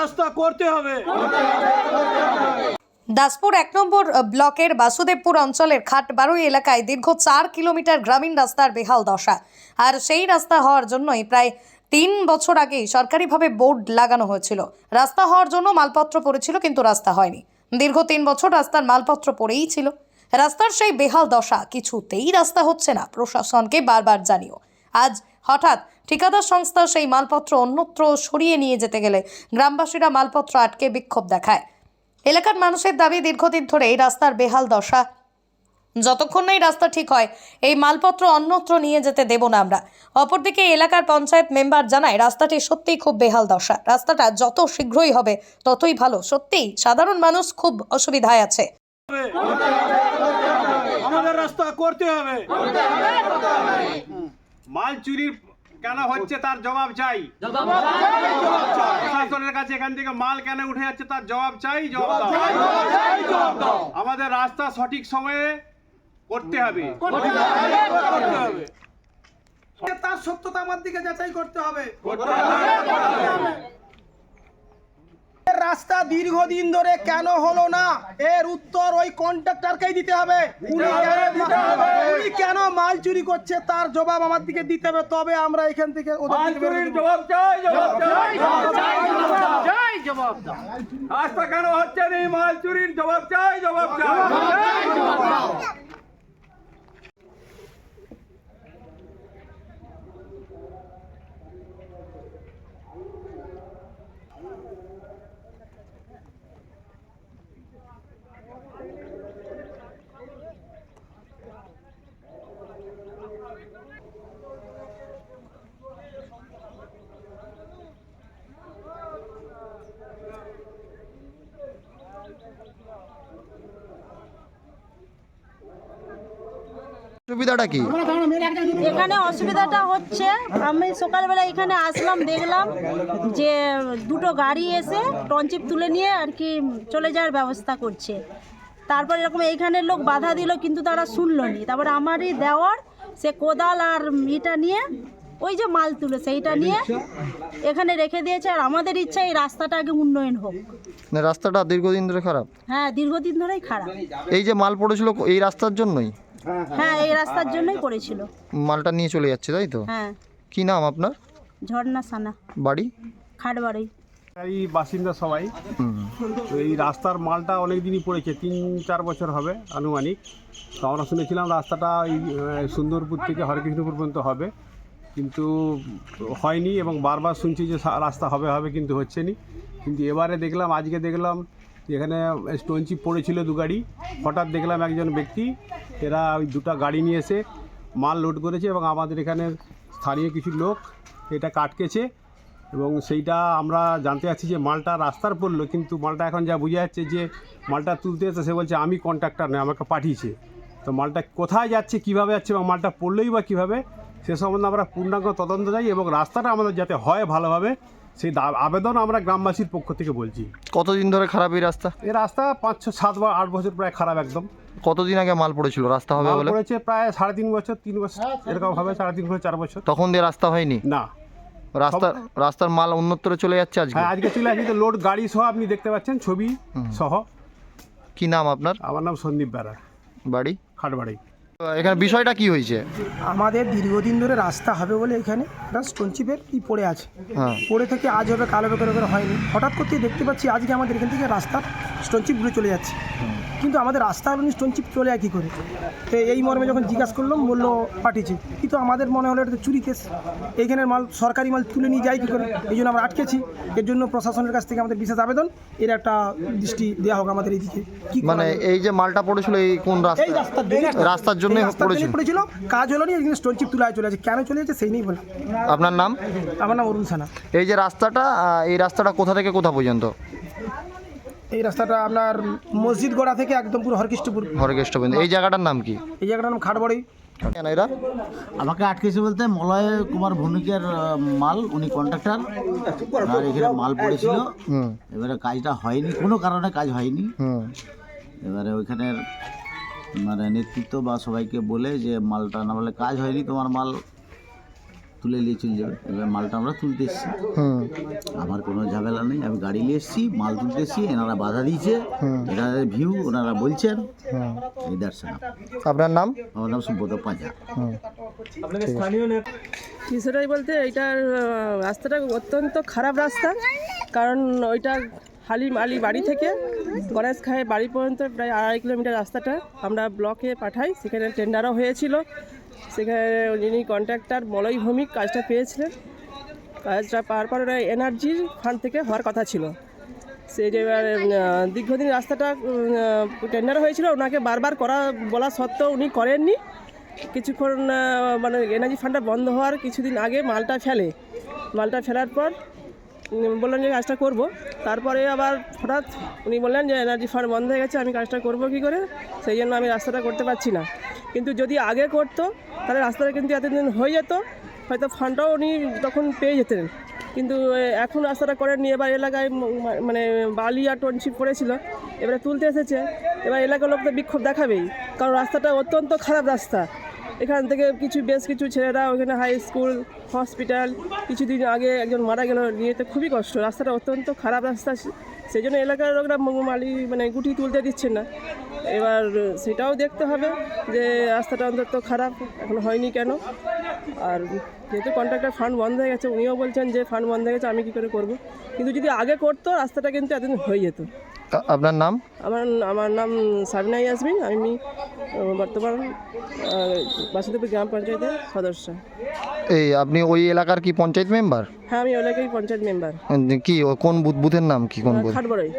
রাস্তা করতে হবে। দাসপুর এক নম্বর ব্লকের বাসুদেবপুর অঞ্চলের খাট খাটবাড়ুই এলাকায় দীর্ঘ চার কিলোমিটার গ্রামীণ রাস্তার বেহাল দশা। আর সেই রাস্তা হওয়ার জন্যই প্রায় তিন বছর আগেই সরকারিভাবে বোর্ড লাগানো হয়েছিল। রাস্তা হওয়ার জন্য মালপত্র পড়েছিল, কিন্তু রাস্তা হয়নি। দীর্ঘ তিন বছর রাস্তার মালপত্র পড়েই ছিল। রাস্তার সেই বেহাল দশা, কিছুতেই রাস্তা হচ্ছে না, প্রশাসনকে বারবার জানিও। আজ হঠাৎ ঠিকাদার সংস্থা সেই মালপত্র অন্যত্র সরিয়ে নিয়ে যেতে গেলে গ্রামবাসীরা মালপত্র আটকে বিক্ষোভ দেখায়। এলাকার মানুষের দাবি দীর্ঘদিন ধরে এই রাস্তার বেহাল দশা। যতক্ষণ না এই রাস্তা ঠিক হয়, এই মালপত্র অন্যত্র নিয়ে যেতে দেব না আমরা। অপরদিকে এলাকার পঞ্চায়েত মেম্বার জানায়, রাস্তাটি সত্যিই খুব বেহাল দশা। রাস্তাটা যত শীঘ্রই হবে, ততই ভালো। সত্যিই সাধারণ মানুষ খুব অসুবিধায় আছে। আমাদের রাস্তা করতে হবে। মাল চুরির কেন হচ্ছে তার জবাব চাই। প্রশাসনের কাছে এখান থেকে মাল কেন উঠে যাচ্ছে তার জবাব চাই জবাব দাও। আমাদের রাস্তা সঠিক সময়ে করতে হবে। করতে তার সত্যতা আমার দিকে যাচাই করতে হবে। রাস্তা দীর্ঘদিন ধরে কেন হলো না? এর উত্তর ওই কন্ট্রাক্টরকেই দিতে হবে। উনি কেন উনি কেন মাল চুরি করছে তার জবাব আমার দিকে দিতে হবে। তবে আমরা এখান থেকে জবাব চাই জবাব চাই। রাস্তা কেন হচ্ছে না মাল চুরির? জবাব চাই জবাব চাই। সুবিধাটা কি? এখানে অসুবিধাটা হচ্ছে আমি সকালবেলা এখানে আসলাম দেখলাম যে দুটো গাড়ি এসে টনচিপ তুলে নিয়ে আর কি চলে যাওয়ার ব্যবস্থা করছে। তারপর এরকম এইখানের লোক বাধা দিল কিন্তু তারা শুনলো নি। তারপর আমারই দেওয়ার সে কোদাল আর ইটা নিয়ে ওই যে মাল তুলে সেইটা নিয়ে এখানে রেখে দিয়েছে। আর আমাদের ইচ্ছা এই রাস্তাটা আগে উন্নয়ন হোক। না, রাস্তাটা দীর্ঘদিন ধরে খারাপ? হ্যাঁ দীর্ঘদিন ধরেই খারাপ। এই যে মাল পড়েছিল এই রাস্তার জন্যই? হ্যাঁ এই রাস্তার জন্যই করেছিল মালটা নিয়ে চলে যাচ্ছে তাই তো? হ্যাঁ। কি নাম আপনার? ঝর্ণা সানা। বাড়ি? খাটবাড়ি। এই বাসিন্দা সবাই। তো এই রাস্তার মালটা অনেক দিনই পড়েছে তিন চার বছর হবে আনুমানিক। তো আমরা শুনেছিলাম রাস্তাটা এই সুন্দরপুর থেকে হরকৃষ্ণপুর পর্যন্ত হবে। কিন্তু হয়নি এবং বারবার শুনছি যে রাস্তা হবে হবে কিন্তু হচ্ছে নি কিন্তু এবারে দেখলাম আজকে দেখলাম এখানে স্টোনচিপ পড়েছিল দু গাড়ি। হঠাৎ দেখলাম একজন ব্যক্তি, এরা ওই দুটো গাড়ি নিয়ে এসে মাল লোড করেছে এবং আমাদের এখানে স্থানীয় কিছু লোক এটা কাটকেছে এবং সেইটা আমরা জানতে পারছি যে মালটা রাস্তার পড়ল, কিন্তু মালটা এখন যা বোঝা যাচ্ছে যে মালটা তুলতে এসে সে বলছে, আমি কন্ট্রাক্টর নয়, আমাকে পাঠিয়েছে। তো মালটা কোথায় যাচ্ছে, কীভাবে যাচ্ছে এবং মালটা পড়লেই বা কীভাবে, সে সম্বন্ধে আমরা পূর্ণাঙ্গ তদন্ত চাই এবং রাস্তাটা আমাদের যাতে হয় ভালোভাবে। সেই দা- আবেদন আমরা গ্রামবাসীর পক্ষ থেকে বলছি। কতদিন ধরে খারাপ এই রাস্তা? এই রাস্তা পাঁচ ছ সাত বা আট বছর প্রায় খারাপ একদম। কতদিন আগে মাল পড়েছিল? রাস্তা হবে বলে? পড়েছে প্রায় সাড়ে তিন বছর তিন বছর এরকম হবে সাড়ে তিন বছর চার বছর। তখন দিয়ে রাস্তা হয়নি? না। রাস্তার রাস্তার মাল অন্যত্র চলে যাচ্ছে আজকে? হ্যাঁ আজকে চলে আসি তো লোড গাড়ি সহ আপনি দেখতে পাচ্ছেন ছবি সহ। কি নাম আপনার? আমার নাম সন্দীপ বেড়া বাড়ি? খাটবাড়ি। এখানে বিষয়টা কি হয়েছে? আমাদের দীর্ঘদিন ধরে রাস্তা হবে বলে এখানে স্টোন চিপের কি পড়ে আছে। হ্যাঁ। পড়ে থেকে আজ হবে কালো বেকার করে হয়নি। হঠাৎ করতে দেখতে পাচ্ছি আজকে আমাদের এখান থেকে রাস্তার স্টোনচিপগুলো চলে যাচ্ছে। কিন্তু আমাদের রাস্তা আপনি স্টোনচিপ চলে যায় কী করে? তো এই মর্মে যখন জিজ্ঞাসা করলাম বলল পাঠিয়েছে কিন্তু আমাদের মনে হলো এটা তো চুরি কেস এইখানের মাল সরকারি মাল তুলে নিয়ে যায় কী করে? এই জন্য আমরা আটকেছি। এর জন্য প্রশাসনের কাছ থেকে আমাদের বিশেষ আবেদন। এর একটা দৃষ্টি দেওয়া হোক আমাদের এইদিকে। কি মানে এই যে মালটা পড়েছিল এই কোন এই রাস্তা রাস্তার জন্য রাস্তার রাস্তার পড়েছিল। কাজ হলো না এখানে স্টোনচিপ তুলে চলে আছে কেন চলে যাচ্ছে সেই নিয়েই বলা আপনার নাম? আমার নাম অরুণ সানা। এই যে রাস্তাটা এই রাস্তাটা কোথা থেকে কোথা পর্যন্ত? এই রাস্তাটা আপনার মসজিদ গোড়া থেকে একদম পুরো হরকৃষ্টপুর হরকেষ্ট পর্যন্ত এই জায়গাটার নাম কি? এই জায়গাটার নাম খাটবাড়ি। কেন এরা? আমাকে আটকেছে বলতে মলয় কুমার ভৌমিকের মাল উনি কন্ট্রাক্টর আর এখানে মাল পড়েছিল। এবারে কাজটা হয়নি কোনো কারণে কাজ হয়নি। এবারে ওইখানের মানে নেতৃত্ব বা সবাইকে বলে যে মালটা না বলে কাজ হয়নি তোমার মাল তুলে নিয়ে চলে যাবে। এবার মালটা আমরা তুলতে এসেছি। হুম আমার কোনো ঝামেলা নেই। আমি গাড়ি নিয়ে এসেছি মাল তুলতে এসেছি এনারা বাধা দিয়েছে। এটা ভিউ ওনারা বলছেন। এই দর্শন আপনার নাম? আমার নাম সুব্রত পাঁজা। হুম বিষয়টাই বলতে এইটার রাস্তাটা অত্যন্ত খারাপ রাস্তা। কারণ ওইটা হালিম আলি বাড়ি থেকে গণেশ খায় বাড়ি পর্যন্ত প্রায় আড়াই কিলোমিটার রাস্তাটা আমরা ব্লকে পাঠাই। সেখানে টেন্ডারও হয়েছিল। সেখানে যিনি কন্ট্রাক্টর মলয় ভৌমিক কাজটা পেয়েছিলেন। কাজটা পাওয়ার পর এনার্জির ফান্ড থেকে হওয়ার কথা ছিল। সেই যে এবার দীর্ঘদিন রাস্তাটা টেন্ডার হয়েছিল, ওনাকে বারবার করা, বলা সত্ত্বেও উনি করেননি। কিছুক্ষণ মানে এনার্জি ফান্ডটা বন্ধ হওয়ার কিছুদিন আগে মালটা ফেলে। মালটা ফেলার পর বললেন যে, কাজটা করব। তারপরে আবার হঠাৎ উনি বললেন যে এনার্জি ফান্ড বন্ধ হয়ে গেছে, আমি কাজটা করব কী করে? সেই জন্য আমি রাস্তাটা করতে পারছি না। কিন্তু যদি আগে করতো তাহলে রাস্তাটা কিন্তু এতদিন হয়ে যেত, হয়তো ফান্ডটাও উনি তখন পেয়ে যেতেন। কিন্তু এখন রাস্তাটা করেননি এবার এলাকায় মানে বালি আর টনশিপ পড়েছিল, এবারে তুলতে এসেছে। এবার এলাকার লোক তো বিক্ষোভ দেখাবেই, কারণ রাস্তাটা অত্যন্ত খারাপ রাস্তা। এখান থেকে কিছু বেশ কিছু ছেলেরা ওখানে হাই স্কুল হসপিটাল কিছুদিন আগে একজন মারা গেল নিয়ে তো খুবই কষ্ট। রাস্তাটা অত্যন্ত খারাপ রাস্তা সেই জন্য এলাকার লোকরা মালি মানে গুটি তুলতে দিচ্ছে না। এবার সেটাও দেখতে হবে যে রাস্তাটা অন্তত খারাপ এখন হয়নি কেন? আর যেহেতু কন্ট্রাক্টর ফান্ড বন্ধ হয়ে গেছে উনিও বলছেন যে ফান্ড বন্ধ হয়ে গেছে আমি কী করে করব? কিন্তু যদি আগে করতো রাস্তাটা কিন্তু এতদিন হয়ে যেত। আপনার নাম? আমার আমার নাম সাবিনা ইয়াসমিন আমি বর্তমান গ্রাম পঞ্চায়েতের সদস্য। এই আপনি ওই এলাকার কি পঞ্চায়েত মেম্বার? হ্যাঁ আমি এলাকায় পঞ্চায়েত মেম্বার। কি কোন বুথ বুথের নাম কি কোন বুথ? খাটবড়াই।